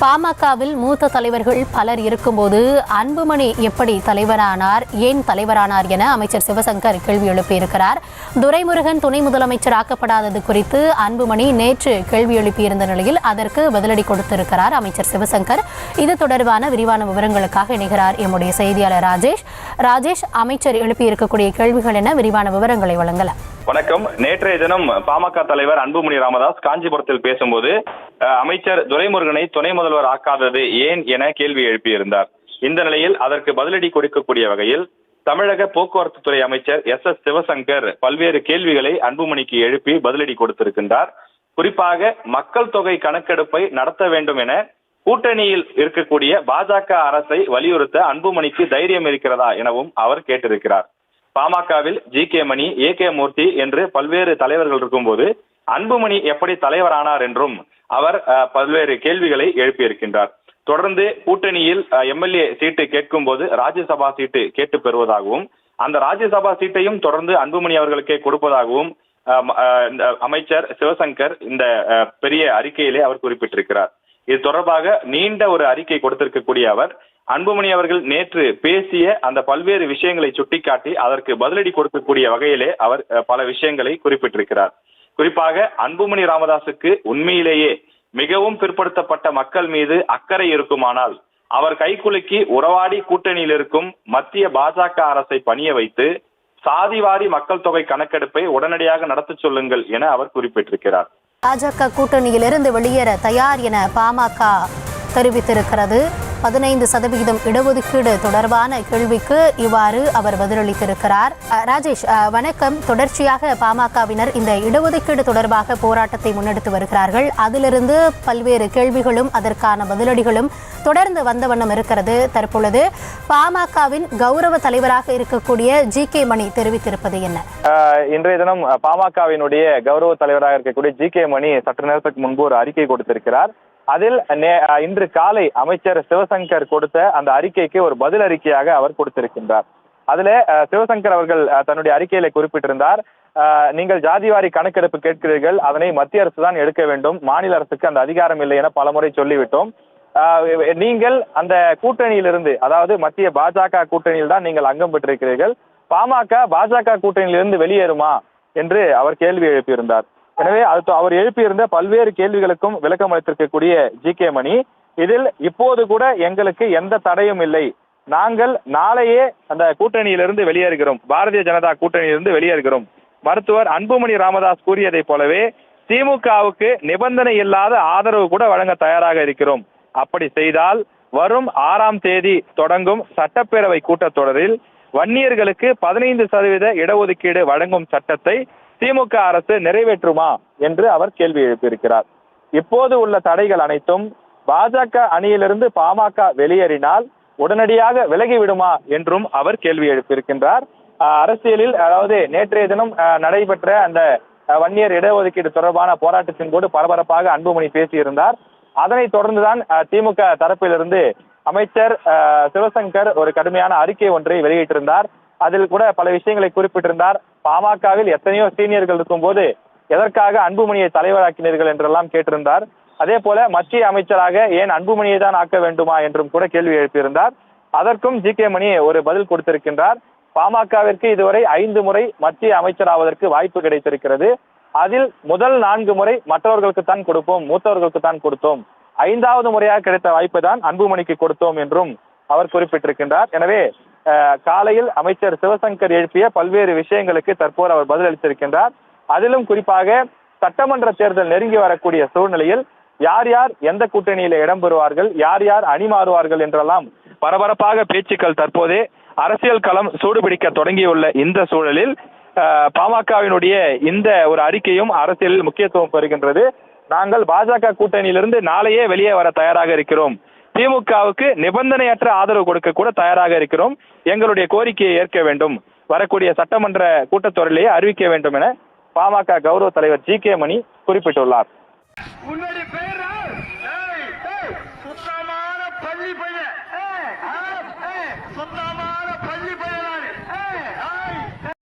பாமகவில் மூத்த தலைவர்கள் பலர் இருக்கும்போது அன்புமணி எப்படி தலைவரானார் ஏன் தலைவரானார் என அமைச்சர் சிவசங்கர் கேள்வி எழுப்பியிருக்கிறார். துரைமுருகன் துணை முதலமைச்சர் ஆக்கப்படாதது குறித்து அன்புமணி நேற்று கேள்வி எழுப்பியிருந்த நிலையில் அதற்கு பதிலடி கொடுத்திருக்கிறார் அமைச்சர் சிவசங்கர். இது தொடர்பான விரிவான விவரங்களுக்காக இணைகிறார் எம்முடைய செய்தியாளர் ராஜேஷ். ராஜேஷ் அமைச்சர் எழுப்பியிருக்கக்கூடிய கேள்விகள் என விரிவான விவரங்களை வழங்கலாம். வணக்கம். நேற்றைய தினம் பாமக தலைவர் அன்புமணி ராமதாஸ் காஞ்சிபுரத்தில் பேசும்போது அமைச்சர் துரைமுருகனை துணை முதல்வர் ஆக்காதது ஏன் என கேள்வி எழுப்பியிருந்தார். இந்த நிலையில் அதற்கு பதிலடி கொடுக்கக்கூடிய வகையில் தமிழக போக்குவரத்து துறை அமைச்சர் எஸ் எஸ் சிவசங்கர் பல்வேறு கேள்விகளை அன்புமணிக்கு எழுப்பி பதிலடி கொடுத்திருக்கின்றார். குறிப்பாக மக்கள் தொகை கணக்கெடுப்பை நடத்த வேண்டும் என கூட்டணியில் இருக்கக்கூடிய பாஜக அரசை வலியுறுத்த அன்புமணிக்கு தைரியம் இருக்கிறதா எனவும் அவர் கேட்டிருக்கிறார். பாமகவில் G K Mani A K Murthy என்று பல்வேறு தலைவர்கள் இருக்கும்போது அன்புமணி எப்படி தலைவரானார் என்றும் அவர் அஹ், பல்வேறு கேள்விகளை எழுப்பியிருக்கின்றார். தொடர்ந்து கூட்டணியில் எம்எல்ஏ சீட்டு கேட்கும் போது ராஜ்யசபா சீட்டு கேட்டு பெறுவதாகவும் அந்த ராஜ்யசபா சீட்டையும் தொடர்ந்து அன்புமணி அவர்களுக்கே கொடுப்பதாகவும் அஹ், இந்த அமைச்சர் சிவசங்கர் இந்த அஹ், பெரிய அறிக்கையிலே அவர் குறிப்பிட்டிருக்கிறார். இது தொடர்பாக நீண்ட ஒரு அறிக்கை கொடுத்திருக்கக்கூடிய அவர் அன்புமணி அவர்கள் நேற்று பேசிய அந்த பல்வேறு விஷயங்களை சுட்டிக்காட்டி அதற்கு பதிலடி கொடுக்கக்கூடிய வகையிலே அவர் பல விஷயங்களை குறிப்பிட்டிருக்கிறார். குறிப்பாக அன்புமணி ராமதாசுக்கு உண்மையிலேயே மிகவும் பிற்படுத்தப்பட்ட மக்கள் மீது அக்கறை இருக்குமானால் அவர் கைக்குலுக்கி உறவாடி கூட்டணியில் இருக்கும் மத்திய பாஜக அரசை பணிய வைத்து சாதிவாரி மக்கள் தொகை கணக்கெடுப்பை உடனடியாக நடத்த சொல்லுங்கள் என அவர் குறிப்பிட்டிருக்கிறார். பாஜக கூட்டணியிலிருந்து வெளியேற தயார் என பாமக தெரிவித்திருக்கிறது. பதினைந்து சதவிகிதம் இடஒதுக்கீடு தொடர்பான கேள்விக்கு இவ்வாறு அவர் பதிலளித்திருக்கிறார். ராஜேஷ் அஹ், வணக்கம். தொடர்ச்சியாக பாமகவினர் இந்த இடஒதுக்கீடு தொடர்பாக போராட்டத்தை முன்னெடுத்து வருகிறார்கள். அதிலிருந்து பல்வேறு கேள்விகளும் அதற்கான பதிலடிகளும் தொடர்ந்து வந்த வண்ணம் இருக்கிறது. தற்பொழுது பாமகவின் கௌரவ தலைவராக இருக்கக்கூடிய ஜி கே மணி தெரிவித்திருப்பது என்ன? இன்றைய தினம் பாமகவினுடைய கௌரவ தலைவராக இருக்கக்கூடிய ஜி கே மணி சற்று நேரத்துக்கு முன்பு ஒரு அறிக்கை கொடுத்திருக்கிறார். அதில் நே- இன்று காலை அமைச்சர் சிவசங்கர் கொடுத்த அந்த அறிக்கைக்கு ஒரு பதில் அறிக்கையாக அவர் கொடுத்திருக்கின்றார். அதுல சிவசங்கர் அவர்கள் தன்னுடைய அறிக்கையில குறிப்பிட்டிருந்தார் நீங்கள் ஜாதிவாரி கணக்கெடுப்பு கேட்கிறீர்கள் அதனை மத்திய அரசு தான் எடுக்க வேண்டும் மாநில அரசுக்கு அந்த அதிகாரம் இல்லை என பலமுறை சொல்லிவிட்டோம். நீங்கள் அந்த கூட்டணியிலிருந்து அதாவது மத்திய பாஜக கூட்டணியில் தான் நீங்கள் அங்கம் பெற்றிருக்கிறீர்கள் பாமக பாஜக கூட்டணியிலிருந்து வெளியேறுமா என்று அவர் கேள்வி எழுப்பியிருந்தார். எனவே அது அவர் எழுப்பியிருந்த பல்வேறு கேள்விகளுக்கும் விளக்கம் அளித்திருக்கக்கூடிய ஜி கே மணி இதில் இப்போது கூட எங்களுக்கு எந்த தடையும் இல்லை. நாங்கள் நாளையே அந்த கூட்டணியிலிருந்து வெளியேறுகிறோம். பாரதிய ஜனதா கூட்டணியிலிருந்து வெளியேறுகிறோம். மருத்துவர் அன்புமணி ராமதாஸ் கூறியதைப் போலவே திமுகவுக்கு நிபந்தனை இல்லாத ஆதரவு கூட வழங்க தயாராக இருக்கிறோம். அப்படி செய்தால் வரும் ஆறாம் தேதி தொடங்கும் சட்டப்பேரவை கூட்டத்தொடரில் வன்னியர்களுக்கு பதினைந்து சதவீத இடஒதுக்கீடு வழங்கும் சட்டத்தை திமுக அரசு நிறைவேற்றுமா என்று அவர் கேள்வி எழுப்பியிருக்கிறார். இப்போது உள்ள தடைகள் அனைத்தும் பாஜக அணியிலிருந்து பாமக வெளியேறினால் உடனடியாக விலகிவிடுமா என்றும் அவர் கேள்வி எழுப்பியிருக்கின்றார். அரசியலில் அதாவது நேற்றைய தினம் நடைபெற்ற அந்த வன்னியர் இடஒதுக்கீடு தொடர்பான போராட்டத்தின் போது பரபரப்பாக அன்புமணி பேசியிருந்தார். அதனைத் தொடர்ந்துதான் திமுக தரப்பிலிருந்து அமைச்சர் ஆஹ் சிவசங்கர் ஒரு கடுமையான அறிக்கை ஒன்றை வெளியிட்டிருந்தார். அதில் கூட பல விஷயங்களை குறிப்பிட்டிருந்தார். பாமகவில் எத்தனையோ சீனியர்கள் இருக்கும்போது எதற்காக அன்புமணியை தலைவராக்கினீர்கள் என்றெல்லாம் கேட்டிருந்தார். அதே போல மத்திய அமைச்சராக ஏன் அன்புமணியை தான் ஆக்க வேண்டுமா என்றும் கூட கேள்வி எழுப்பியிருந்தார். அதற்கும் ஜி கே மணி ஒரு பதில் கொடுத்திருக்கின்றார். பாமகவிற்கு இதுவரை ஐந்து முறை மத்திய அமைச்சராவதற்கு வாய்ப்பு கிடைத்திருக்கிறது. அதில் முதல் நான்கு முறை மற்றவர்களுக்கு தான் கொடுப்போம் மூத்தவர்களுக்கு தான் கொடுத்தோம். ஐந்தாவது முறையாக கிடைத்த வாய்ப்பை தான் அன்புமணிக்கு கொடுத்தோம் என்றும் அவர் குறிப்பிட்டிருக்கின்றார். எனவே காலையில் அமைச்சர் சிவசங்கர் எழுப்பிய பல்வேறு விஷயங்களுக்கு தற்போது அவர் பதிலளித்திருக்கின்றார். அதிலும் குறிப்பாக சட்டமன்ற தேர்தல் நெருங்கி வரக்கூடிய சூழ்நிலையில் யார் யார் எந்த கூட்டணியில இடம்பெறுவார்கள் யார் யார் அணி மாறுவார்கள் என்றெல்லாம் பரபரப்பாக பேச்சுக்கள் தற்போதே அரசியல் களம் சூடுபிடிக்க தொடங்கியுள்ள இந்த சூழலில் பாமகவினுடைய இந்த ஒரு அறிக்கையும் அரசியலில் முக்கியத்துவம் பெறுகின்றது. நாங்கள் பாஜக கூட்டணியிலிருந்து நாளையே வெளியே வர தயாராக இருக்கிறோம். திமுகவுக்கு நிபந்தனையற்ற ஆதரவு கொடுக்க கூட தயாராக இருக்கிறோம். எங்களுடைய கோரிக்கையை ஏற்க வேண்டும். வரக்கூடிய சட்டமன்ற கூட்டத்தொடரிலேயே அறிவிக்க வேண்டும் என பாமக கௌரவ தலைவர் ஜி கே மணி குறிப்பிட்டுள்ளார். சுத்தமான பள்ளி பையன். சுத்தமான பள்ளி பையன்?